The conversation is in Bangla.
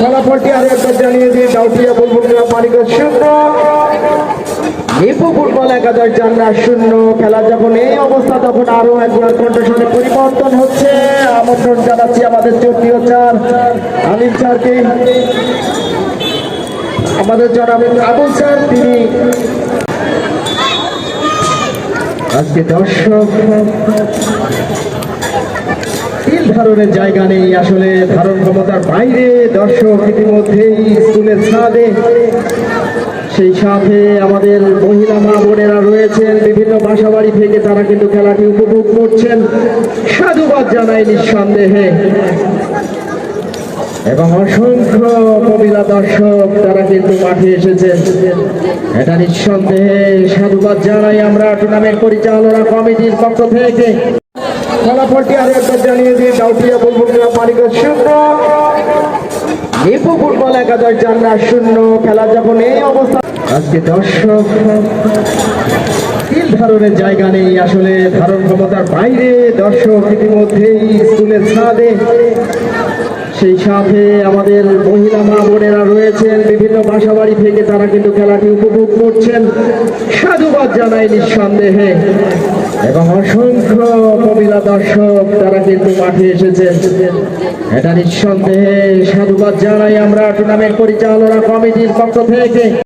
ফলাফলটি আরও একবার জানিয়ে দিয়ে ডাউটিয়া বুলবুলিয়া মানিকগঞ্জ শূন্য নিপু ফুটবল একাদশ জান্নার শূন্য, খেলা যখন এই অবস্থা, তখন আরও একবার কন্ডিশনে পরিবর্তন হচ্ছে। আমন্ত্রণ জানাচ্ছি আমাদের চট্টীয় চার আলিম স্যারকে। আমাদের জনাব আবুল স্যার, তিনি আজকে দর্শক। ধারণের জায়গা নেই। আসলে ধারণ ক্ষমতার বাইরে দর্শক ইতিমধ্যেই স্কুলের ছাদে। সেই সাথে আমাদের মহিলা মা বোনেরা রয়েছেন, বিভিন্ন বাসা বাড়ি থেকে তারা কিন্তু খেলাটি উপভোগ করছেন। সাধুবাদ জানাই নিঃসন্দেহে। এবং অসংখ্য মহিলা দর্শক তারা কিন্তু মাঠে এসেছেন। এটা নিঃসন্দেহে সাধুবাদ জানাই আমরা টুর্নামেন্ট পরিচালনা কমিটির পক্ষ থেকে। ফলাফলটি আরও একবার জানিয়ে দিয়ে ডাউটিয়া বুলবুলিয়া মানিকগঞ্জ শূন্য। নিপু ফুটবল একাদশ জান্নার শূন্য, খেলা যখন এই অবস্থা আজকে দর্শক, তিল ধারণের জায়গা নেই আসলে, ধারণ ক্ষমতার বাইরে। দর্শক ইতিমধ্যেই স্কুলের ছাদে। সেই সাথে আমাদের মহিলা মা বোনেরা রয়েছেন, বিভিন্ন বাসা বাড়ি থেকে তারা কিন্তু খেলাটি উপভোগ করছেন। সাধুবাদ জানাই নিঃসন্দেহে। এবং অসংখ্য কবিরা দর্শক তারা কিন্তু মাঠে এসেছেন। এটা নিঃসন্দেহে সাধুবাদ জানাই আমরা টুর্নামেন্ট পরিচালনা কমিটির পক্ষ থেকে।